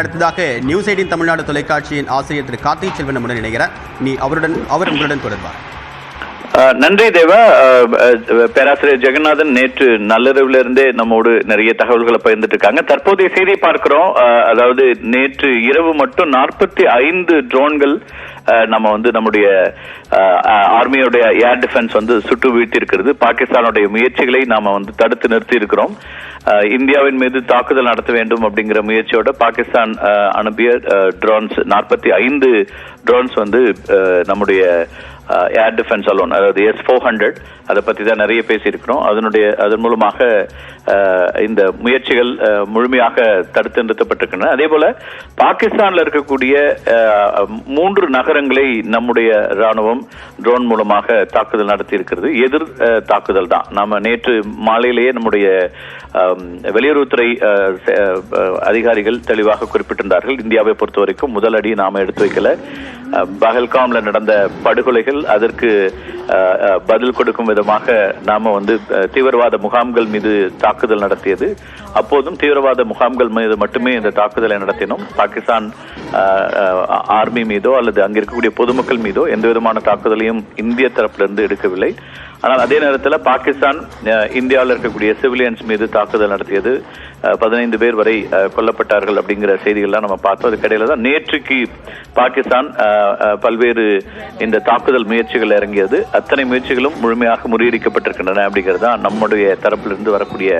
அடுத்ததாக news eighteen Tamil Nadu தொலைக்காட்சியின் ஆசிரியர் திரு கார்த்திக் செல்வன் நம்முடன் இணைகிறார். நீ அவருடன் அவர் உங்களுடன் தொடர்பார் நன்றி தேவா. பேராசிரியர் ஜெகநாதன் நேற்று நள்ளிரவுல இருந்தே நம்மோடு நிறைய தகவல்களை பகிர்ந்துட்டு இருக்காங்க தற்போதைய செய்தி பார்க்கிறோம். அதாவது நேற்று இரவு மட்டும் நாற்பத்தி ஐந்து ட்ரோன்கள் நம்ம வந்து நம்முடைய ஆர்மியோடைய ஏர் டிஃபென்ஸ் வந்து சுட்டு வீழ்த்தி இருக்கிறது பாகிஸ்தானுடைய முயற்சிகளை நாம வந்து தடுத்து நிறுத்தி இருக்கிறோம் இந்தியாவின் மீது தாக்குதல் நடத்த வேண்டும் அப்படிங்கிற முயற்சியோட பாகிஸ்தான் அனுப்பிய ட்ரோன்ஸ் நாற்பத்தி ஐந்து ட்ரோன்ஸ் வந்து நம்முடைய ஏர் டிஃபென்ஸ் அலோன் அதாவது எஸ் ஃபோர் ஹண்ட்ரட் அதை பற்றி தான் நிறைய பேசியிருக்கிறோம். அதனுடைய அதன் மூலமாக uh, இந்த முயற்சிகள் uh, முழுமையாக தடுத்து நிறுத்தப்பட்டிருக்கின்றன. அதே போல பாகிஸ்தானில் இருக்கக்கூடிய uh, மூன்று நகரங்களை நம்முடைய ராணுவம் ட்ரோன் மூலமாக தாக்குதல் நடத்தி இருக்கிறது எதிர் தாக்குதல் தான். நாம் நேற்று மாலையிலேயே நம்முடைய um, வெளியுறவுத்துறை அதிகாரிகள் தெளிவாக குறிப்பிட்டிருந்தார்கள். இந்தியாவை பொறுத்த வரைக்கும் முதல் அடி நாம் எடுத்து வைக்கல. அஹ், நடந்த படுகொலைகள் அதற்கு பதில் கொடுக்கும் விதமாக நாம வந்து தீவிரவாத முகாம்கள் மீது தாக்குதல் நடத்தியது. அப்போதும் தீவிரவாத முகாம்கள் மீது மட்டுமே இந்த தாக்குதலை நடத்தினோம். பாகிஸ்தான் ஆர்மி மீதோ அல்லது அங்கிருக்கக்கூடிய பொதுமக்கள் மீதோ எந்த விதமான தாக்குதலையும் இந்திய தரப்பிலிருந்து எடுக்கவில்லை. ஆனால் அதே நேரத்தில் பாகிஸ்தான் இந்தியாவில் இருக்கக்கூடிய சிவிலியன்ஸ் மீது தாக்குதல் நடத்தியது. பதினைந்து பேர் வரை கொல்லப்பட்டார்கள் அப்படிங்கிற செய்திகள்லாம் நம்ம பார்த்தோம். அதுக்கிடையில தான் நேற்றுக்கு பாகிஸ்தான் பல்வேறு இந்த தாக்குதல் முயற்சிகள் இறங்கியது. அத்தனை முயற்சிகளும் முழுமையாக முறியடிக்கப்பட்டிருக்கின்றன அப்படிங்கிறது தான் நம்முடைய தரப்பிலிருந்து வரக்கூடிய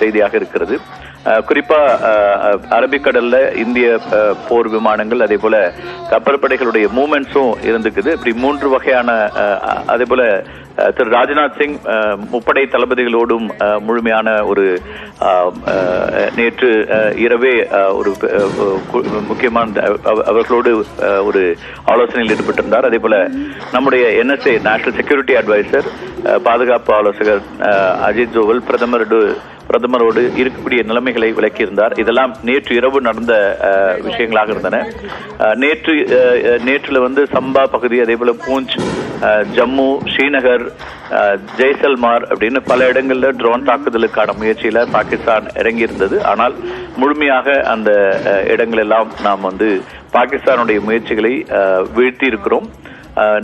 செய்தியாக இருக்கிறது. குறிப்பாக குறிப்பா அரபிக்கடல்ல இந்திய போர் விமானங்கள் அதே போல கப்பற்படைகளுடைய மூமெண்ட்ஸும் இருந்துக்குது. இப்படி மூன்று வகையான அதே போல திரு ராஜ்நாத் சிங் முப்படை தளபதிகளோடும் முழுமையான ஒரு நேற்று இரவே ஒரு முக்கியமான அவர்களோடு ஒரு ஆலோசனையில் ஈடுபட்டிருந்தார். அதே போல நம்முடைய என்எஸ்ஏ நேஷனல் செக்யூரிட்டி அட்வைசர் பாதுகாப்பு ஆலோசகர் அஜித் ஜோவல் பிரதமரோடு பிரதமரோடு இருக்கக்கூடிய நிலைமைகளை விளக்கியிருந்தார். இதெல்லாம் நேற்று இரவு நடந்த விஷயங்களாக இருந்தன. நேற்று நேற்றுல வந்து சம்பா பகுதி அதே போல பூஞ்ச் ஜம்மு ஸ்ரீநகர் ஜெய்சல்மார் அப்படின்னு பல இடங்களில் ட்ரோன் தாக்குதலுக்கான முயற்சியில் பாகிஸ்தான் இறங்கி இருந்தது ஆனால் முழுமையாக அந்த இடங்களெல்லாம் இடங்கள் எல்லாம் நாம் வந்து பாகிஸ்தானுடைய முயற்சிகளை வீழ்த்தியிருக்கிறோம். வீழ்த்தி இருக்கிறோம்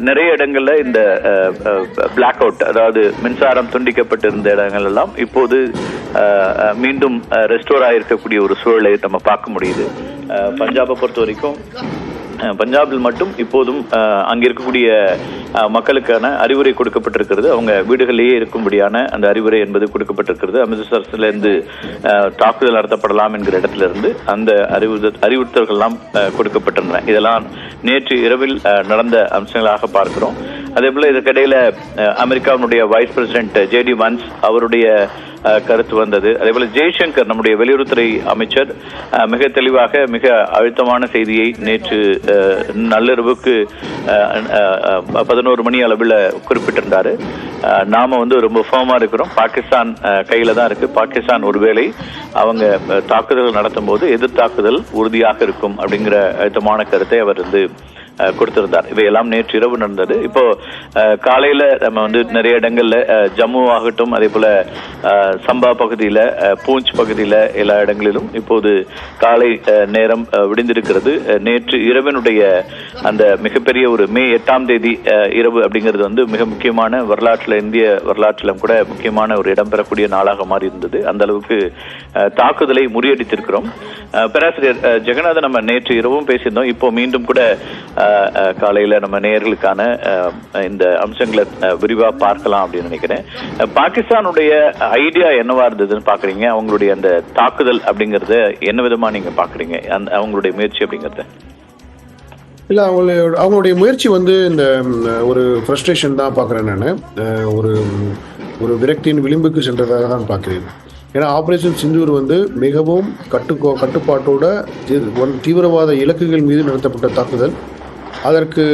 நிறைய இடங்களில் இந்த பிளாக் அவுட் அதாவது மின்சாரம் துண்டிக்கப்பட்டிருந்த இடங்கள் எல்லாம் இப்போது மீண்டும் ரெஸ்டோர் ஆகிருக்கக்கூடிய ஒரு சூழலை நம்ம பார்க்க முடியுது. பஞ்சாபை பொறுத்த வரைக்கும் பஞ்சாபில் மட்டும் இப்போதும் அங்கே இருக்கக்கூடிய மக்களுக்கான அறிவுரை கொடுக்கப்பட்டிருக்கிறது. அவங்க வீடுகளிலேயே இருக்கும்படியான அந்த அறிவுரை என்பது கொடுக்கப்பட்டிருக்கிறது. அமிர்தசரஸ்லேருந்து தாக்குதல் நடத்தப்படலாம் என்கிற இடத்திலிருந்து அந்த அறிவு அறிவுறுத்தல்கள்லாம் கொடுக்கப்பட்டிருந்தன. இதெல்லாம் நேற்று இரவில் நடந்த அம்சங்களாக பார்க்கிறோம். அதே போல இதற்கிடையில அமெரிக்காவுடைய அமெரிக்காவினுடைய வைஸ் பிரசிடென்ட் ஜேடி வன்ஸ் அவருடைய கருத்து வந்தது. அதே போல ஜெய்சங்கர் நம்முடைய வெளியுறவுத்துறை அமைச்சர் மிக தெளிவாக மிக அழுத்தமான செய்தியை நேற்று நள்ளிரவுக்கு பதினோரு மணி அளவில் குறிப்பிட்டிருந்தாரு. நாம வந்து ரொம்ப ஃபேமா இருக்கிறோம். பாகிஸ்தான் கையில் கையில தான் இருக்கு. பாகிஸ்தான் ஒருவேளை அவங்க தாக்குதல் நடத்தும் போது எதிர் தாக்குதல் உறுதியாக இருக்கும் அப்படிங்கிற அழுத்தமான கருத்தை அவர் வந்து கொடுத்திருந்தார். இவையெல்லாம் நேற்று இரவு நடந்தது. இப்போ அஹ், காலையில நம்ம வந்து நிறைய இடங்கள்ல ஜம்மு ஆகட்டும் அதே போல அஹ், சம்பா பகுதியில பூஞ்ச் பகுதியில எல்லா இடங்களிலும் இப்போது காலை அஹ், நேரம் அஹ், விடிந்திருக்கிறது. நேற்று இரவினுடைய அந்த மிகப்பெரிய ஒரு மே எட்டாம் தேதி அஹ், இரவு அப்படிங்கிறது வந்து மிக முக்கியமான வரலாற்றுல இந்திய வரலாற்றிலும் கூட முக்கியமான ஒரு இடம் பெறக்கூடிய நாளாக மாறி இருந்தது அந்த அளவுக்கு அஹ், தாக்குதலை முறியடித்திருக்கிறோம். பேராசிரியர் ஜெகநாதன் நம்ம நேற்று இரவும் பேசியிருந்தோம். இப்போ மீண்டும் கூட காலையில் நம்ம நேர்களுக்கான இந்த அம்சங்களை விரிவாக பார்க்கலாம் அப்படின்னு நினைக்கிறேன். பாகிஸ்தானுடைய ஐடியா என்னவா இருந்ததுன்னு பார்க்குறீங்க அவங்களுடைய அந்த தாக்குதல் அப்படிங்கிறத என்ன விதமாக நீங்கள் பார்க்குறீங்க அந்த அவங்களுடைய முயற்சி அப்படிங்கிறத. இல்லை அவங்களோட அவங்களுடைய முயற்சி வந்து இந்த ஒரு ஃப்ரஸ்ட்ரேஷன் தான் பார்க்குறேன் நான். ஒரு ஒரு விரக்தியின் விளிம்புக்கு சென்றதாக தான் பார்க்குறேன் ஏன்னா ஆப்ரேஷன் சிந்தூர் வந்து மிகவும் கட்டுக்கோ கட்டுப்பாட்டோட ஒன் தீவிரவாத இலக்குகள் மீது நடத்தப்பட்ட தாக்குதல். அதற்கு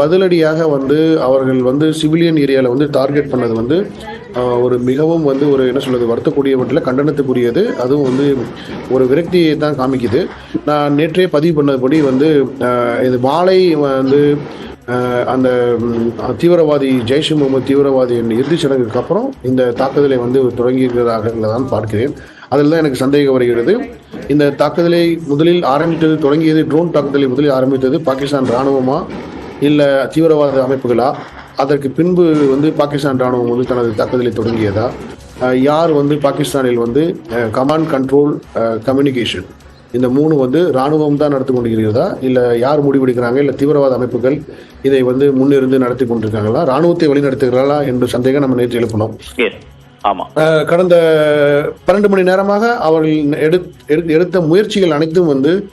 பதிலடியாக வந்து அவர்கள் வந்து சிவிலியன் ஏரியாவில் வந்து டார்கெட் பண்ணது வந்து ஒரு மிகவும் வந்து ஒரு என்ன சொல்றது வருத்தக்கூடியவற்றில் கண்டனத்துக்குரியது. அதுவும் வந்து ஒரு விரக்தியை தான் காமிக்குது. நான் நேற்றே பதிவு பண்ணபடி வந்து இது மாலை வந்து அந்த தீவிரவாதி ஜெய்ஷ் முகமது தீவிரவாதியின் இறுதிச் சடங்குக்கு அப்புறம் இந்த தாக்குதலை வந்து தொடங்கி இருக்கிறதாக தான் பார்க்கிறேன். அதில் தான் எனக்கு சந்தேகம் வருகிறது. இந்த தாக்குதலை முதலில் ஆரம்பித்தது தொடங்கியது ட்ரோன் தாக்குதலை முதலில் ஆரம்பித்தது பாகிஸ்தான் இராணுவமா இல்லை தீவிரவாத அமைப்புகளா? அதற்கு பின்பு வந்து பாகிஸ்தான் ராணுவம் வந்து தனது தாக்குதலை தொடங்கியதா? யார் வந்து பாகிஸ்தானில் வந்து கமாண்ட் கண்ட்ரோல் கம்யூனிகேஷன் இந்த மூணு வந்து இராணுவம் தான் நடத்தி கொண்டிருக்கிறதா? இல்லை யார் முடிவெடுக்கிறாங்க? இல்லை தீவிரவாத அமைப்புகள் இதை வந்து முன்னிருந்து நடத்தி கொண்டிருக்காங்களா? ராணுவத்தை வழிநடத்துகிறாளா என்ற சந்தேகம் நம்ம நேற்று எழுப்பினோம். கடந்த பன்னெண்டு மணி நேரமாக அவர்கள் எடுத்த- எடுத்த முயற்சிகள் அனைத்தும் வந்து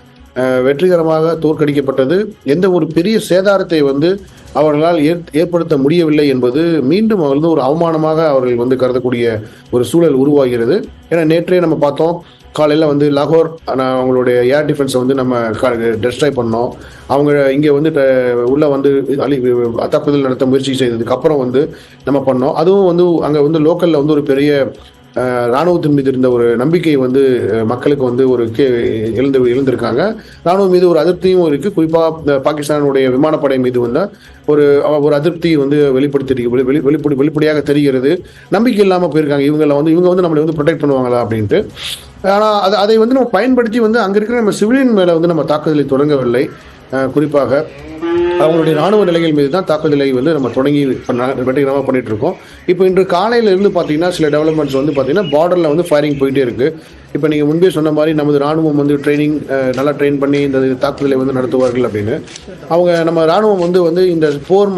வெற்றிகரமாக தோற்கடிக்கப்பட்டது. எந்த ஒரு பெரிய சேதாரத்தை வந்து அவர்களால் ஏற்- ஏற்படுத்த முடியவில்லை என்பது மீண்டும் வந்து ஒரு அவமானமாக அவர்கள் வந்து கருதக்கூடிய ஒரு சூழல் உருவாகிறது. ஏன்னா நேற்றே நம்ம பார்த்தோம் காலையில் வந்து லாகோர் ஆனால் அவங்களுடைய ஏர் டிஃபென்ஸை வந்து நம்ம டெஸ்ட்ராய் பண்ணோம். அவங்க இங்கே வந்து ட- வந்து அலி தாக்குதல் நடத்த முயற்சி செய்ததுக்கு அப்புறம் வந்து நம்ம பண்ணோம். அதுவும் வந்து அங்கே வந்து லோக்கலில் வந்து ஒரு பெரிய ராணுவத்தின் மீது இருந்த ஒரு நம்பிக்கை வந்து மக்களுக்கு வந்து ஒரு கே எழுந்து எழுந்திருக்காங்க. ராணுவம் மீது ஒரு அதிருப்தியும் இருக்கு. குறிப்பாக பாகிஸ்தானுடைய விமானப்படை மீது வந்து ஒரு ஒரு அதிருப்தி வந்து வெளிப்படுத்தி வெளி வெளிப்படி வெளிப்படையாக தெரிகிறது. நம்பிக்கை இல்லாமல் போயிருக்காங்க. இவங்கெல்லாம் வந்து இவங்க வந்து நம்மளை வந்து ப்ரொடெக்ட் பண்ணுவாங்களா அப்படின்ட்டு. ஆனால் அதை அதை வந்து நம்ம பயன்படுத்தி வந்து அங்கே இருக்கிற நம்ம சிவிலியன் மேலே வந்து நம்ம தாக்குதலை தொடங்கவில்லை. குறிப்பாக அவங்களுடைய ராணுவ நிலைகள் மீது தான் தாக்குதலை வந்து நம்ம தொடங்கி பண்ண வெற்றிகரமாக பண்ணிட்டு இருக்கோம். இப்போ இன்று காலையில இருந்து பார்த்தீங்கன்னா சில டெவலப்மெண்ட்ஸ் வந்து பார்த்தீங்கன்னா பார்டரில் வந்து ஃபயரிங் போயிட்டே இருக்குது இப்போ நீங்கள் முன்பே சொன்ன மாதிரி நமது ராணுவம் வந்து ட்ரைனிங் நல்லா ட்ரெயின் பண்ணி இந்த தாக்குதலை வந்து நடத்துவார்கள் அப்படின்னு. அவங்க நம்ம ராணுவம் வந்து வந்து இந்த போர்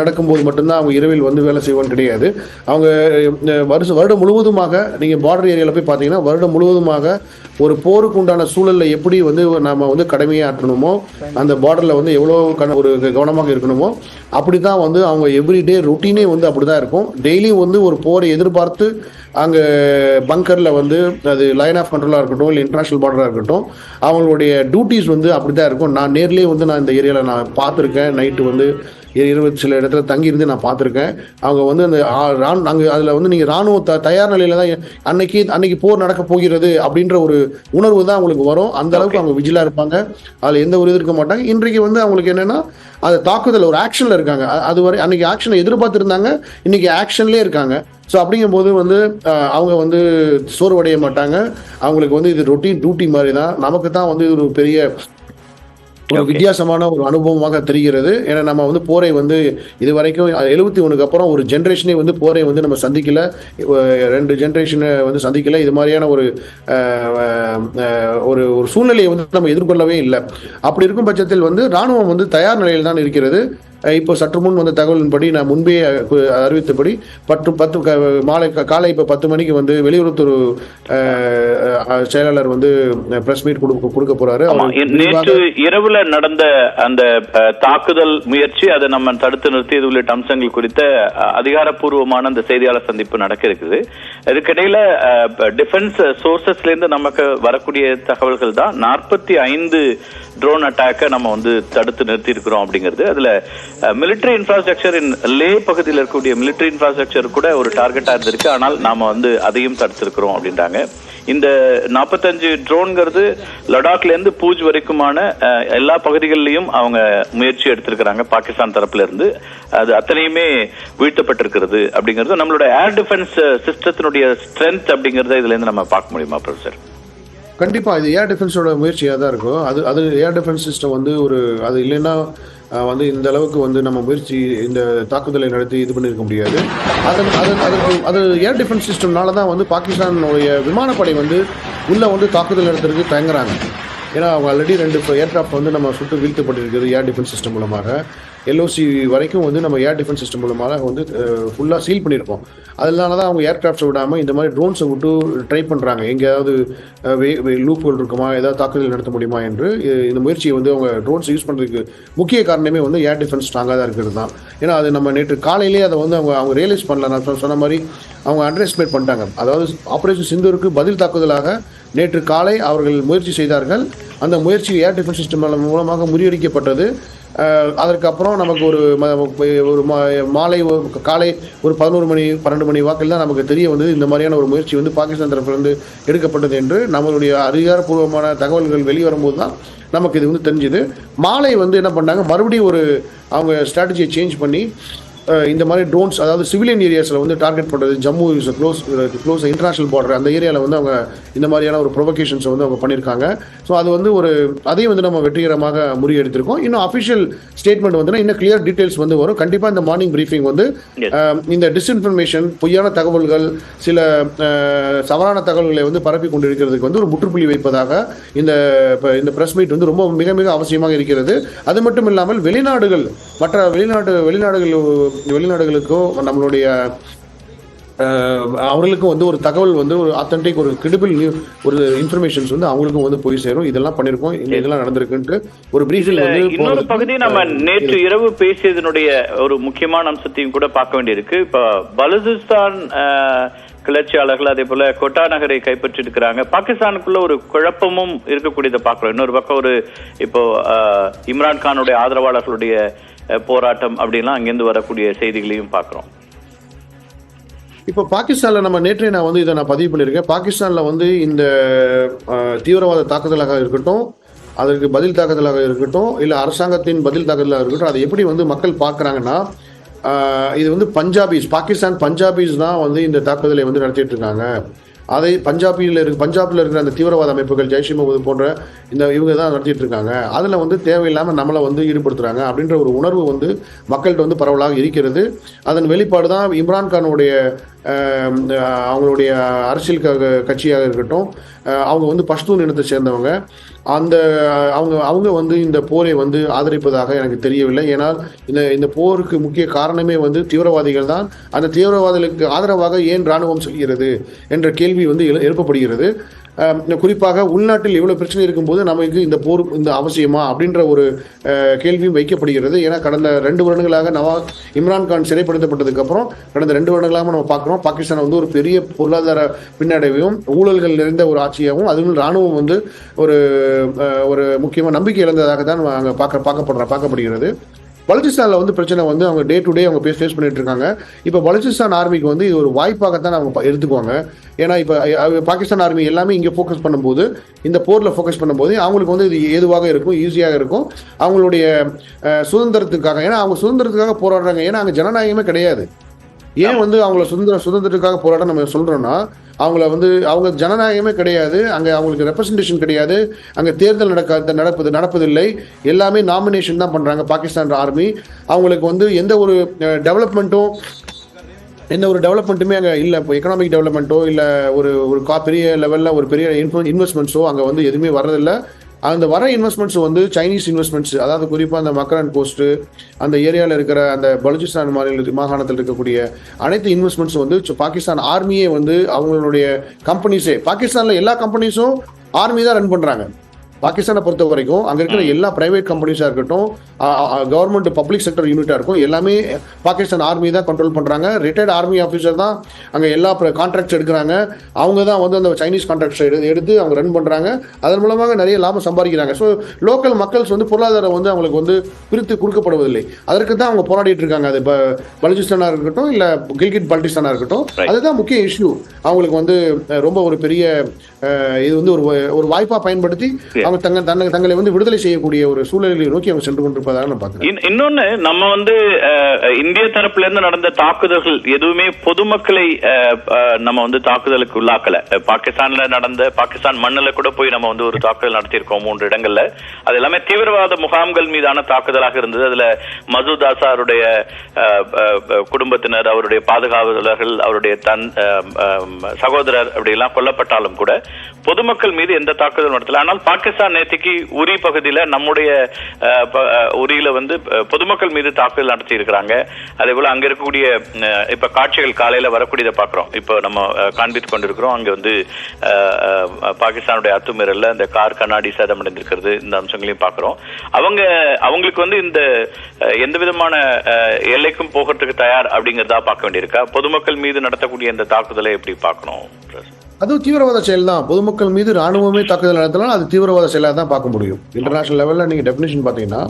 நடக்கும்போது மட்டும்தான் அவங்க இரவில் வந்து வேலை செய்வோன்னு கிடையாது. அவங்க வருஷம் வருடம் முழுவதுமாக நீங்கள் பார்டர் ஏரியாவில் போய் பார்த்தீங்கன்னா வருடம் முழுவதுமாக ஒரு போருக்கு உண்டான சூழலில் எப்படி வந்து நாம் வந்து கடமையை ஆற்றணுமோ அந்த பார்டரில் வந்து எவ்வளோ கன ஒரு கவனமாக இருக்கணுமோ அப்படி தான் வந்து அவங்க எவ்ரிடே ரொட்டீனே வந்து அப்படி தான் இருக்கும். டெய்லியும் வந்து ஒரு போரை எதிர்பார்த்து அங்கே பங்கரில் வந்து அது லைன் ஆஃப் கண்ட்ரோலாக இருக்கட்டும் இல்லை இன்டர்நேஷனல் பார்டராக இருக்கட்டும் அவங்களுடைய டியூட்டிஸ் வந்து அப்படி தான் இருக்கும். நான் நேர்லேயே வந்து நான் இந்த ஏரியாவில் நான் பார்த்துருக்கேன். நைட்டு வந்து இருபது சில இடத்துல தங்கியிருந்து நான் பார்த்துருக்கேன். அவங்க வந்து அந்த ராண் அங்கே அதில் வந்து நீங்கள் ராணுவ த தயார் நிலையில தான் அன்னைக்கு அன்னைக்கு போர் நடக்க போகிறது அப்படின்ற ஒரு உணர்வு தான் அவங்களுக்கு வரும். அந்த அளவுக்கு அவங்க விஜிலாக இருப்பாங்க. அதில் எந்த ஒரு இது இருக்க மாட்டாங்க. இன்றைக்கு வந்து அவங்களுக்கு என்னன்னா அது தாக்குதல் ஒரு ஆக்ஷனில் இருக்காங்க. அது வரை அன்னைக்கு ஆக்ஷனை எதிர்பார்த்துருந்தாங்க. இன்னைக்கு ஆக்ஷன்லேயே இருக்காங்க. ஸோ அப்படிங்கும்போது வந்து அவங்க வந்து சோர்வடைய மாட்டாங்க. அவங்களுக்கு வந்து இது ரொட்டீன் டியூட்டி மாதிரி தான் நமக்கு தான் வந்து இது ஒரு பெரிய ஒரு வித்தியாசமான ஒரு அனுபவமாக தெரிகிறது. ஏன்னா நம்ம வந்து போரை வந்து இது வரைக்கும் எழுபத்தி ஒண்ணுக்கு அப்புறம் ஒரு ஜென்ரேஷனே வந்து போரை வந்து நம்ம சந்திக்கல. ரெண்டு ஜென்ரேஷனை வந்து சந்திக்கல. இது மாதிரியான ஒரு ஒரு ஒரு சூழ்நிலையை வந்து நம்ம எதிர்கொள்ளவே இல்லை. அப்படி இருக்கும் பட்சத்தில் வந்து ராணுவம் வந்து தயார் நிலையில் தான் இருக்கிறது. இப்போ சற்று முன் வந்த தகவலின்படி நான் முன்பே அறிவித்தபடி பத்து பத்து மாலை காலை இப்போ பத்து மணிக்கு வந்து வெளியுறவுத்துறை செயலாளர் வந்து பிரஸ் மீட் கொடுக்க கொடுக்க போறாரு. நேற்று இரவுல நடந்த அந்த தாக்குதல் முயற்சி அதை நம்ம தடுத்து நிறுத்தியது உள்ளிட்ட அம்சங்கள் குறித்த அதிகாரப்பூர்வமான அந்த செய்தியாளர் சந்திப்பு நடக்க இருக்குது. இதுக்கிடையில டிஃபென்ஸ் சோர்சஸ்ல இருந்து நமக்கு வரக்கூடிய தகவல்கள் தான். நாற்பத்தி ஐந்து ட்ரோன் அட்டாக்கை நம்ம வந்து தடுத்து நிறுத்தி இருக்கிறோம் அப்படிங்கிறது. அதுல மிலிட்டரி இன்ஃப்ராஸ்ட்ரக்சர் இன் லே பகுதியில் இருக்கக்கூடிய மிலிட்டரி இன்ஃப்ராஸ்ட்ரக்சர் கூட ஒரு டார்கெட்டா இருந்திருக்கு. ஆனால் நாம வந்து அதையும் தடுத்திருக்கிறோம் அப்படின்றாங்க. இந்த நாற்பத்தஞ்சு ட்ரோன்கிறது லடாக்ல இருந்து பூஜ் வரைக்குமான எல்லா பகுதிகளிலையும் அவங்க முயற்சி எடுத்திருக்கிறாங்க. பாகிஸ்தான் தரப்புல இருந்து அது அத்தனையுமே வீழ்த்தப்பட்டிருக்கிறது அப்படிங்கிறது. நம்மளோட ஏர் டிஃபென்ஸ் சிஸ்டத்தினுடைய ஸ்ட்ரென்த் அப்படிங்கறத இதுல இருந்து நம்ம பார்க்க முடியுமா ப்ரொஃபசர் கண்டிப்பா இது ஏர் டிஃபென்ஸோட முயற்சியாக தான் இருக்கும். அது அது ஏர் டிஃபென்ஸ் சிஸ்டம் வந்து ஒரு அது இல்லைன்னா வந்து இந்த அளவுக்கு வந்து நம்ம முயற்சி இந்த தாக்குதலை நடத்தி இது பண்ணியிருக்க முடியாது. அதன் அதன் அதற்கு அது ஏர் டிஃபென்ஸ் சிஸ்டம்னால தான் வந்து பாகிஸ்தானுடைய விமானப்படை வந்து உள்ள வந்து தாக்குதல் நடத்துறதுக்கு தயங்குறாங்க. ஏன்னா அவங்க ஆல்ரெடி ரெண்டு ஏர்கிராஃப்ட் வந்து நம்ம சுட்டு வீழ்த்தப்பட்டிருக்கிறது ஏர் டிஃபென்ஸ் சிஸ்டம் மூலமாக. எல்ஓசி வரைக்கும் வந்து நம்ம ஏர் டிஃபென்ஸ் சிஸ்டம் மூலமாக வந்து ஃபுல்லாக சீல் பண்ணியிருக்கோம் அதனால தான் அவங்க ஏர்கிராஃப்ட்ஸை விடாமல் இந்த மாதிரி ட்ரோன்ஸை விட்டு ட்ரை பண்ணுறாங்க எங்கேயாவது லூப் இருக்குமா? ஏதாவது தாக்குதல் நடத்த முடியுமா என்று இந்த முயற்சியை வந்து அவங்க ட்ரோன்ஸ் யூஸ் பண்ணுறதுக்கு முக்கிய காரணமே வந்து ஏர் டிஃபென்ஸ் ஸ்ட்ராங்காக தான் இருக்கிறது தான். ஏன்னா அது நம்ம நேற்று காலையிலேயே அதை வந்து அவங்க அவங்க ரியலைஸ் பண்ணல. நான் சொன்ன மாதிரி அவங்க அண்டர் எஸ்டிமேட் பண்ணிட்டாங்க. அதாவது ஆப்ரேஷன் சிந்தூருக்கு பதில் தாக்குதலாக நேற்று காலை அவர்கள் முயற்சி செய்தார்கள். அந்த முயற்சி ஏர் டிஃபென்ஸ் சிஸ்டம் மூலமாக முறியடிக்கப்பட்டது. அதற்கப்புறம் நமக்கு ஒரு ம- ஒரு மா- மாலை ஒரு காலை ஒரு பதினோரு மணி பன்னெண்டு மணி வாக்கில் தான் நமக்கு தெரிய வந்தது. இந்த மாதிரியான ஒரு முயற்சி வந்து பாகிஸ்தான் தரப்பிலிருந்து எடுக்கப்பட்டது என்று நம்மளுடைய அதிகாரப்பூர்வமான தகவல்கள் வெளிவரும்போது தான் நமக்கு இது வந்து தெரிஞ்சுது. மாலை வந்து என்ன பண்ணாங்க? மறுபடியும் ஒரு அவங்க ஸ்ட்ராட்டஜியை சேஞ்ச் பண்ணி இந்த மாதிரி ட்ரோன்ஸ் அதாவது சிவிலியன் ஏரியாஸில் வந்து டார்கெட் பண்ணுறது Jammu is close close international border அந்த ஏரியாவில் வந்து அவங்க இந்த மாதிரியான ஒரு ப்ரொவகேஷன்ஸை வந்து அவங்க பண்ணியிருக்காங்க. ஸோ அது வந்து ஒரு அதையும் வந்து நம்ம வெற்றிகரமாக முறியடித்திருக்கோம். இன்னும் அஃபிஷியல் ஸ்டேட்மெண்ட் வந்து இன்னும் கிளியர் டீடைல்ஸ் வந்து வரும். கண்டிப்பாக இந்த மார்னிங் பிரீஃபிங் வந்து இந்த டிஸ்இன்ஃபர்மேஷன் பொய்யான தகவல்கள் சில தவறான தகவல்களை வந்து பரப்பி கொண்டிருக்கிறதுக்கு வந்து ஒரு முற்றுப்புள்ளி வைப்பதாக இந்த இப்ப இந்த பிரஸ் மீட் வந்து ரொம்ப மிக மிக அவசியமாக இருக்கிறது. அது மட்டும் இல்லாமல் வெளிநாடுகள் மற்ற வெளிநாட்டு வெளிநாடுகள் வெளிநாடுகளுக்கோ நம்மளுடைய அவர்களுக்கும் வந்து ஒரு தகவல் வந்து ஒரு அத்தன்டிக் ஒரு கிரெடிபிள் ஒரு இன்ஃபர்மேஷன்ஸ் வந்து அவங்களுக்கும் வந்து போய் சேரும். இதெல்லாம் பண்ணியிருக்கோம் இந்த இதெல்லாம் நடந்திருக்குன்ட்டு ஒரு வந்து இன்னொரு பகுதி நம்ம நேற்று இரவு பேசியதனுடைய ஒரு முக்கியமான அம்சத்தையும் கூட பார்க்க வேண்டியிருக்கு. இப்ப பலுசிஸ்தான் கிளர்ச்சியாளர்கள் அதே போல கொட்டா நகரை கைப்பற்றி இருக்கிறாங்க பாகிஸ்தானுக்குள்ள ஒரு குழப்பமும் இருக்கக்கூடியதை பார்க்கிறோம். இன்னொரு பக்கம் ஒரு இப்போ அஹ், இம்ரான் கானுடைய ஆதரவாளர்களுடைய போராட்டம் அப்படின்லாம் அங்கேருந்து வரக்கூடிய செய்திகளையும் பார்க்குறோம். இப்போ பாகிஸ்தானில் நம்ம நேற்றே நான் வந்து இதை நான் பதிவு பண்ணியிருக்கேன். பாகிஸ்தானில் வந்து இந்த தீவிரவாத தாக்குதலாக இருக்கட்டும் அதற்கு பதில் தாக்குதலாக இருக்கட்டும் இல்லை அரசாங்கத்தின் பதில் தாக்குதலாக இருக்கட்டும் அதை எப்படி வந்து மக்கள் பார்க்குறாங்கன்னா இது வந்து பஞ்சாபிஸ் பாகிஸ்தான் பஞ்சாபிஸ் தான் வந்து இந்த தாக்குதலை வந்து நடத்திட்டு இருக்காங்க. அதை பஞ்சாபியில் இருக்கு பஞ்சாபில் இருக்கிற அந்த தீவிரவாத அமைப்புகள் ஜெய்ஷி முகமது போன்ற இந்த இவங்க தான் நடத்திட்டு இருக்காங்க. அதில் வந்து தேவையில்லாமல் நம்மளை வந்து ஈடுபடுத்துகிறாங்க அப்படின்ற ஒரு உணர்வு வந்து மக்கள்கிட்ட வந்து பரவலாக இருக்கிறது. அதன் வெளிப்பாடு தான் இம்ரான் கானுடைய அவங்களுடைய அரசியல் க- கட்சியாக இருக்கட்டும் அவங்க வந்து பஷ்தூன் இனத்தை சேர்ந்தவங்க. அந்த அவங்க அவங்க வந்து இந்த போரை வந்து ஆதரிப்பதாக எனக்கு தெரியவில்லை. ஏன்னால் இந்த இந்த போருக்கு முக்கிய காரணமே வந்து தீவிரவாதிகள் தான். அந்த தீவிரவாதிகளுக்கு ஆதரவாக ஏன் ராணுவம் செல்கிறது என்ற கேள்வி வந்து எழு- எழுப்பப்படுகிறது. குறிப்பாக உள்நாட்டில் இவ்வளவு பிரச்சனை இருக்கும்போது நமக்கு இந்த போர் இந்த அவசியமா அப்படின்ற ஒரு கேள்வியும் வைக்கப்படுகிறது. ஏன்னா கடந்த ரெண்டு வருடங்களாக நவாஸ் இம்ரான்கான் சிறைப்படுத்தப்பட்டதுக்கு அப்புறம் கடந்த ரெண்டு வருடங்களாக நம்ம பார்க்குறோம் பாகிஸ்தான் வந்து ஒரு பெரிய பொருளாதார பின்னடைவையும் ஊழல்கள் நிறைந்த ஒரு ஆட்சியாகவும் அதுவும் ராணுவம் வந்து ஒரு ஒரு முக்கியமாக நம்பிக்கை இழந்ததாக தான் அங்கே பார்க்க பார்க்கப்படுற பார்க்கப்படுகிறது. பலுச்சிஸ்தானில் வந்து பிரச்சனை வந்து அவங்க டே டு டே அவங்க ஃபேஸ் ஃபேஸ் பண்ணிட்டு இருக்காங்க. இப்போ பலுச்சிஸ்தான் ஆர்மிக்கு வந்து இது ஒரு வாய்ப்பாகத்தான் அவங்க ப- எடுத்துக்குவாங்க. ஏன்னா இப்போ பாகிஸ்தான் ஆர்மி எல்லாமே இங்கே ஃபோக்கஸ் பண்ணும்போது இந்த போரில் ஃபோக்கஸ் பண்ணும்போது அவங்களுக்கு வந்து இது ஏதுவாக இருக்கும் ஈஸியாக இருக்கும். அவங்களுடைய சுதந்திரத்துக்காக ஏன்னா அவங்க சுதந்திரத்துக்காக போராடுறாங்க. ஏன்னா அங்கே ஜனநாயகமே கிடையாது. ஏன் வந்து அவங்கள சுதந்திர சுதந்திரத்துக்காக போராட்டம் நம்ம சொல்றோம்னா அவங்கள வந்து அவங்க ஜனநாயகமே கிடையாது அங்கே அவங்களுக்கு ரெப்ரசன்டேஷன் கிடையாது அங்கே தேர்தல் நடக்க நடப்பது நடப்பதில்லை. எல்லாமே நாமினேஷன் தான் பண்ணுறாங்க பாகிஸ்தான் ஆர்மி அவங்களுக்கு வந்து எந்த ஒரு டெவலப்மெண்ட்டும் எந்த ஒரு டெவலப்மெண்ட்டுமே அங்கே இல்லை. இப்போ எக்கனாமிக் டெவலப்மெண்ட்டோ இல்லை ஒரு ஒரு கா பெரிய லெவலில் ஒரு பெரிய இன்வெஸ்ட்மெண்ட்ஸோ அங்கே வந்து எதுவுமே வர்றதில்லை. அந்த வர இன்வெஸ்ட்மெண்ட்ஸ் வந்து சைனீஸ் இன்வெஸ்ட்மெண்ட்ஸ் அதாவது குறிப்பாக அந்த மக்கரான் போஸ்ட்டு அந்த ஏரியாவில் இருக்கிற அந்த பலுச்சிஸ்தான் மாநில மாகாணத்தில் இருக்கக்கூடிய அனைத்து இன்வெஸ்ட்மெண்ட்ஸ் வந்து பாகிஸ்தான் ஆர்மியே வந்து அவங்களுடைய கம்பெனிஸே பாகிஸ்தானில் எல்லா கம்பெனிஸும் ஆர்மி தான் ரன் பண்ணுறாங்க பாகிஸ்தானை பொறுத்த வரைக்கும் அங்கே இருக்கிற எல்லா பிரைவேட் கம்பெனிஸாக இருக்கட்டும் கவர்மெண்ட் பப்ளிக் செக்டர் யூனிட்டாக இருக்கும் எல்லாமே பாகிஸ்தான் ஆர்மி தான் கண்ட்ரோல் பண்ணுறாங்க ரிட்டையர்ட் ஆர்மி ஆஃபீஸர் தான் அங்கே எல்லா கான்ட்ராக்ட்ஸ் எடுக்கிறாங்க. அவங்க தான் வந்து அந்த சைனீஸ் கான்ட்ராக்ட்ஸ் எடுத்து அவங்க ரன் பண்ணுறாங்க அதன் மூலமாக நிறைய லாபம் சம்பாதிக்கிறாங்க. ஸோ லோக்கல் மக்கள்ஸ் வந்து பொருளாதாரம் வந்து அவங்களுக்கு வந்து பிரித்து கொடுக்கப்படுவதில்லை. அதற்கு தான் அவங்க போராடிட்டு இருக்காங்க. அது ப- பலுச்சிஸ்தானாக இருக்கட்டும் இல்லை கில்கிட் பல்டிஸ்தானாக இருக்கட்டும். அதுதான் முக்கிய இஷ்யூ அவங்களுக்கு வந்து ரொம்ப ஒரு பெரிய இது வந்து ஒரு ஒரு வாய்ப்பாக பயன்படுத்தி. அவங்க தங்க தன்னை தங்களை வந்து விடுதலை செய்யக்கூடிய ஒரு சூழலை நோக்கி அவங்க சென்று கொண்டிருப்பதாக நான் பார்க்கிறேன். இன்னொன்னு நம்ம வந்து இந்திய தரப்புல இருந்து நடந்த தாக்குதல்கள் எதுவுமே பொதுமக்களை நம்ம வந்து தாக்குதலுக்கு உள்ளாக்கல. பாகிஸ்தான்ல நடந்த பாகிஸ்தான் மண்ணில் கூட போய் நம்ம வந்து ஒரு தாக்குதல் நடத்தியிருக்கோம் மூன்று இடங்கள்ல. அது எல்லாமே தீவிரவாத முகாம்கள் மீதான தாக்குதலாக இருந்தது. அதுல மசூத் அசாருடைய குடும்பத்தினர் அவருடைய பாதுகாவலர்கள் அவருடைய தன் சகோதரர் அப்படி எல்லாம் கொல்லப்பட்டாலும் கூட பொதுமக்கள் மீது எந்த தாக்குதல் நடத்தல. ஆனால் பாகிஸ்தான் நேற்றுக்கு உரி பகுதியில நம்முடைய உரியில வந்து பொதுமக்கள் மீது தாக்குதல் நடத்தி இருக்கிறாங்க அதே போல அங்க இருக்கக்கூடிய இப்ப காட்சிகள் காலையில வரக்கூடியதை பாக்குறோம். இப்போ நம்ம காண்பித்து காண்பித்துக் கொண்டிருக்கிறோம். அங்க வந்து பாகிஸ்தானுடைய அத்துமீறல்ல இந்த கார் கண்ணாடி சேதமடைந்திருக்கிறது இந்த அம்சங்களையும் பாக்குறோம். அவங்க அவங்களுக்கு வந்து இந்த எந்த விதமான எல்லைக்கும் போகிறதுக்கு தயார் அப்படிங்கறதா பார்க்க வேண்டியிருக்கா? பொதுமக்கள் மீது நடத்தக்கூடிய இந்த தாக்குதலை எப்படி பார்க்கணும் அதுவும் தீவிரவாத செயல் தான் பொதுமக்கள் மீது ராணுவமே தாக்குதல் நடத்தினாலும் அது தீவிரவாத செயலாக தான் பார்க்க முடியும். இன்டர்நேஷனல் லெவலில் நீங்கள் டெஃபினேஷன் பார்த்தீங்கன்னா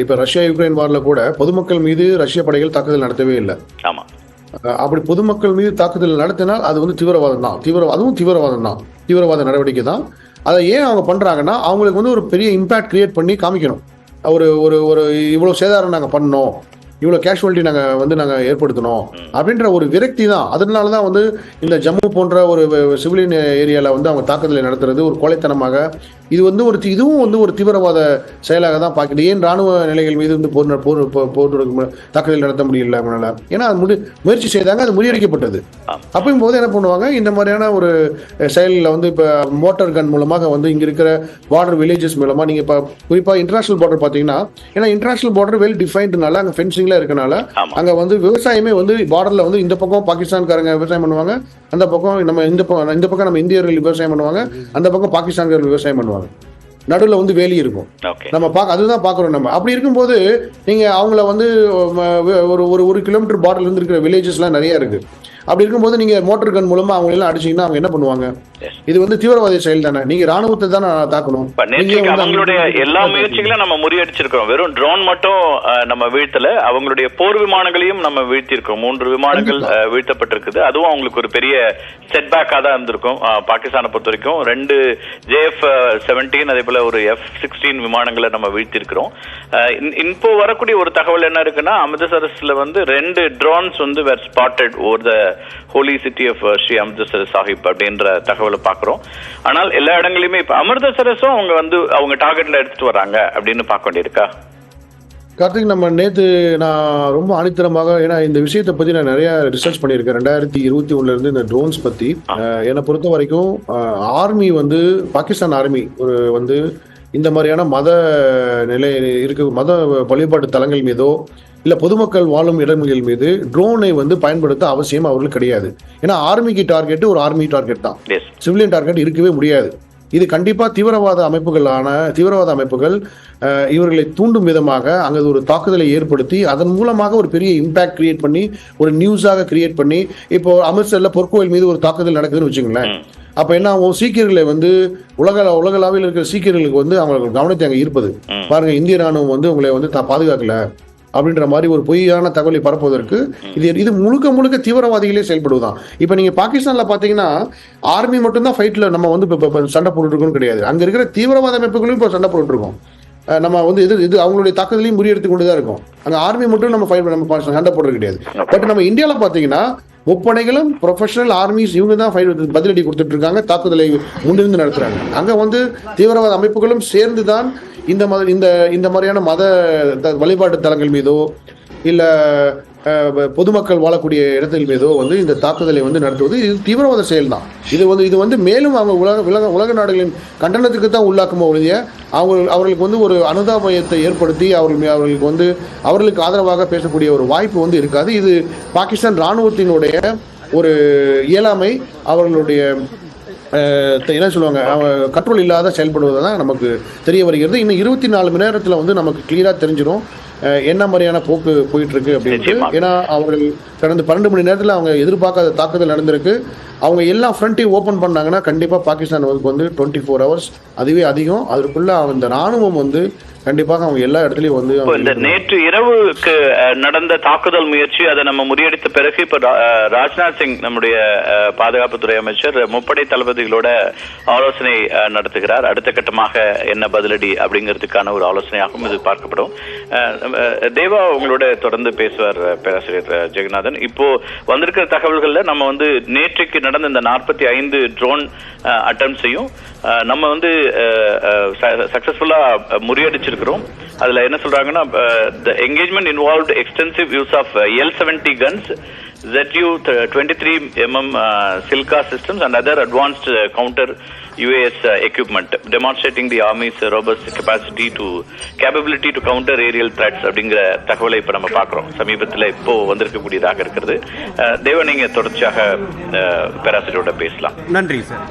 இப்போ ரஷ்யா யுக்ரைன் வாரில் கூட பொதுமக்கள் மீது ரஷ்ய படைகள் தாக்குதல் நடத்தவே இல்லை. ஆமா. அஹ், அப்படி பொதுமக்கள் மீது தாக்குதல் நடத்தினால் அது வந்து தீவிரவாதம் தான். தீவிர அதுவும் தீவிரவாதம் தான். தீவிரவாத நடவடிக்கை தான். அதை ஏன் அவங்க பண்ணுறாங்கன்னா அவங்களுக்கு வந்து ஒரு பெரிய இம்பாக்ட் கிரியேட் பண்ணி காமிக்கணும். ஒரு ஒரு ஒரு இவ்வளோ சேதாரம் நாங்கள் பண்ணோம். இவ்வளோ கேஷுவாலிட்டி நாங்கள் வந்து நாங்கள் ஏற்படுத்தணும் அப்படின்ற ஒரு விரக்தி தான். அதனால தான் வந்து இந்த ஜம்மு போன்ற ஒரு சிவிலியன் ஏரியாவில் வந்து அவங்க தாக்குதலை நடத்துறது ஒரு கொலைத்தனமாக. இது வந்து ஒரு இதுவும் வந்து ஒரு தீவிரவாத செயலாக தான் பார்க்குது. ஏன் ராணுவ நிலைகள் மீது வந்து போர் போர் போர் தாக்குதல் நடத்த முடியல அவங்களால? ஏன்னா அது முடி முயற்சி செய்தாங்க அது முறியடிக்கப்பட்டது. அப்பயும் போது என்ன பண்ணுவாங்க? இந்த மாதிரியான ஒரு செயலில் வந்து இப்போ மோட்டார் கன் மூலமாக வந்து இங்கே இருக்கிற பார்டர் வில்லேஜஸ் மூலமாக நீங்கள் இப்போ குறிப்பாக இன்டர்நேஷனல் பார்டர் பார்த்தீங்கன்னா ஏன்னா இன்டர்நேஷனல் பார்டர் வெல் டிஃபைன்டுனால அங்கே ஃபென்சிங்லாம் இருக்கனால. அங்கே வந்து விவசாயமே வந்து பார்டரில் வந்து இந்த பக்கம் பாகிஸ்தான்காரங்க விவசாயம் பண்ணுவாங்க அந்த பக்கம் நம்ம இந்த பக்கம் இந்த பக்கம் நம்ம இந்தியர்கள் விவசாயம் பண்ணுவாங்க அந்த பக்கம் பாகிஸ்தான்காரர்கள் விவசாயம் பண்ணுவாங்க. நடுவில் வந்து வேலி இருக்கும். நம்ம பார்க்க அதுதான் பார்க்குறோம் நம்ம. அப்படி இருக்கும்போது நீங்கள் அவங்கள வந்து ஒரு ஒரு ஒரு கிலோமீட்டர் பார்டர்ல இருந்து இருக்கிற வில்லேஜஸ்லாம் நிறைய இருக்கு. அப்படி இருக்கும்போது நீங்கள் மோட்டர் கன் மூலமாக அவங்க எல்லாம் அடிச்சீங்கன்னா அவங்க என்ன பண்ணுவாங்க. இது வந்து தீவிரவாத செயல் தானே. நீங்கள் ராணுவத்தை தானே தாக்கணும். நீங்க அவங்களுடைய எல்லா முயற்சிகளையும் நம்ம முறியடிச்சிருக்கிறோம். வெறும் ட்ரோன் மட்டும் நம்ம வீழ்த்தல அவங்களுடைய போர் விமானங்களையும் நம்ம வீழ்த்தியிருக்கோம் மூன்று விமானங்கள் வீழ்த்தப்பட்டிருக்குது. அதுவும் அவங்களுக்கு ஒரு பெரிய செட்பேக்கா தான் இருந்திருக்கும். பாகிஸ்தானை பொறுத்த வரைக்கும் ரெண்டு ஜேஎஃப் செவன்டீன் அதே போல ஒரு எஃப் சிக்ஸ்டீன் விமானங்களை நம்ம இன்- இப்போ வரக்கூடிய ஒரு தகவல் என்ன இருக்குன்னா அமிர்தசரஸ்ல வந்து ரெண்டு ட்ரோன்ஸ் வந்து were spotted over the holy city of Shri Amritsar Sahib அப்படின்ற தகவலை பார்க்கிறோம். ஆனால் எல்லா இடங்களையுமே இப்ப அமிர்தசரஸும் அவங்க வந்து அவங்க டார்கெட்ல எடுத்துட்டு வராங்க அப்படின்னு பார்க்க வேண்டியிருக்கா? கார்த்திக் நம்ம நேத்து நான் ரொம்ப ஆணித்தரமாக ஏன்னா இந்த விஷயத்தை பத்தி நான் நிறைய ரிசர்ச் பண்ணியிருக்கேன். ரெண்டாயிரத்தி இருபத்தி ஒண்ணுல இருந்து இந்த ட்ரோன்ஸ் அஹ், என்னை பொறுத்த வரைக்கும் ஆர்மி வந்து பாகிஸ்தான் ஆர்மி ஒரு வந்து இந்த மாதிரியான மத நிலை இருக்க மத வழிபாட்டு தலங்கள் மீதோ இல்ல பொதுமக்கள் வாழும் இடங்கள் மீது ட்ரோனை வந்து பயன்படுத்த அவசியம் அவர்களுக்கு கிடையாது. ஏன்னா ஆர்மிக்கு டார்கெட் ஒரு ஆர்மி டார்கெட் தான். சிவிலியன் டார்கெட் இருக்கவே முடியாது. இது கண்டிப்பா தீவிரவாத அமைப்புகளான தீவிரவாத அமைப்புகள் இவர்களை தூண்டும் விதமாக அங்கே ஒரு தாக்குதலை ஏற்படுத்தி அதன் மூலமாக ஒரு பெரிய இம்பாக்ட் கிரியேட் பண்ணி ஒரு நியூஸாக கிரியேட் பண்ணி இப்போ அமிர்த்சர்ல பொற்கோயில் மீது ஒரு தாக்குதல் நடக்குதுன்னு வச்சுங்களேன் அப்ப என்ன ஆகும்? சீக்கியர்களை வந்து உலக உலகளாவில் இருக்கிற சீக்கியர்களுக்கு வந்து அவங்க கவனத்தை அங்க ஈர்ப்பது. பாருங்க இந்திய ராணுவம் வந்து உங்களை வந்து தா- பாதுகாக்கல. அப்படின்ற மாதிரி ஒரு பொய்யான தகவலை பரப்புவதற்கு இது இது முழுக்க முழுக்க தீவிரவாதிகளே செயல்படுவதுதான். இப்போ நீங்க பாகிஸ்தான்ல பாத்தீங்கன்னா ஆர்மி மட்டும்தான் ஃபைட்ல நம்ம வந்து இப்போ சண்டை போட்டுட்டு கிடையாது. அங்க இருக்கிற தீவிரவாத அமைப்புகளும் இப்போ சண்டை போட்டுருக்கோம் நம்ம வந்து இது இது அவங்களுடைய தாக்குதலையும் முறியடித்து கொண்டு தான் இருக்கும். அங்கே ஆர்மி மட்டும் நம்ம ஃபைட் நம்ம சண்டை போடுறது கிடையாது. பட் நம்ம இந்தியாவில் பார்த்தீங்கன்னா முப்படைகளும் ப்ரொஃபஷனல் ஆர்மிஸ் இவங்க தான் ஃபைட் பதிலடி கொடுத்துட்டு இருக்காங்க தாக்குதலை முன்னிருந்து நடத்துறாங்க. அங்கே வந்து தீவிரவாத அமைப்புகளும் சேர்ந்து தான் இந்த மாதிரி இந்த இந்த மாதிரியான மத த- வழிபாட்டு தலங்கள் மீதோ இல்லை பொதுமக்கள் வாழக்கூடிய இடத்தில் மீதோ வந்து இந்த தாக்குதலை வந்து நடத்துவது இது தீவிரவாத செயல் தான் இது வந்து இது வந்து மேலும் அவங்க உலக உலக உலக நாடுகளின் கண்டனத்துக்கு தான் உள்ளாக்குமோ ஒழிய அவங்க அவர்களுக்கு வந்து ஒரு அனுதாபயத்தை ஏற்படுத்தி அவர்கள் அவர்களுக்கு வந்து அவர்களுக்கு ஆதரவாக பேசக்கூடிய ஒரு வாய்ப்பு வந்து இருக்காது. இது பாகிஸ்தான் இராணுவத்தினுடைய ஒரு இயலாமை அவர்களுடைய என்ன சொல்லுவாங்க கண்ட்ரோல் இல்லாத செயல்படுவது தான் நமக்கு தெரிய வருகிறது. இன்னும் இருபத்தி நாலு மணி நேரத்தில் வந்து நமக்கு கிளியராக தெரிஞ்சிடும் என்ன மாதிரியான போக்கு போயிட்டு இருக்கு அப்படின்ட்டு. ஏன்னா அவர்கள் கடந்த பன்னெண்டு மணி நேரத்தில் அவங்க எதிர்பார்க்காத தாக்குதல் நடந்திருக்கு. அவங்க எல்லா ஃப்ரண்ட்டையும் ஓப்பன் பண்ணாங்கன்னா கண்டிப்பாக பாகிஸ்தான் வந்து டுவெண்ட்டி ஃபோர் ஹவர்ஸ் அதுவே அதிகம். அதற்குள்ள அந்த ராணுவம் வந்து கண்டிப்பாக அவங்க எல்லா இடத்துலையும் வந்து இந்த நேற்று இரவுக்கு நடந்த தாக்குதல் முயற்சி அதை நம்ம முறியடித்த பிறகு இப்ப ராஜ்நாத் சிங் நம்முடைய பாதுகாப்புத்துறை அமைச்சர் முப்படை தளபதிகளோட ஆலோசனை நடத்துகிறார். அடுத்த கட்டமாக என்ன பதிலடி அப்படிங்கிறதுக்கான ஒரு ஆலோசனையாகவும் இது பார்க்கப்படும். தேவா உங்களோட தொடர்ந்து பேசுவார் பேராசிரியர் ஜெகநாதன். இப்போ வந்திருக்கிற தகவல்கள்ல நம்ம வந்து நேற்றைக்கு நடந்த இந்த நாற்பத்தி ஐந்து ட்ரோன் அட்டம்ஸையும் நம்ம வந்து சக்சஸ்ஃபுல்லா வச்சிருக்கிறோம். அதுல என்ன சொல்றாங்கன்னா the engagement involved extensive use of L seventy guns ZU 23 mm uh, Silka systems and other advanced uh, counter UAS uh, equipment, demonstrating the Army's uh, robust capacity to capability to counter aerial threats அப்படிங்கிற தகவலை இப்ப நம்ம பாக்குறோம் சமீபத்துல இப்போ வந்திருக்கக்கூடியதாக இருக்கிறது. அஹ், தேவ நீங்க தொடர்ச்சியாக பேராசிரியரோட பேசலாம். நன்றி சார்.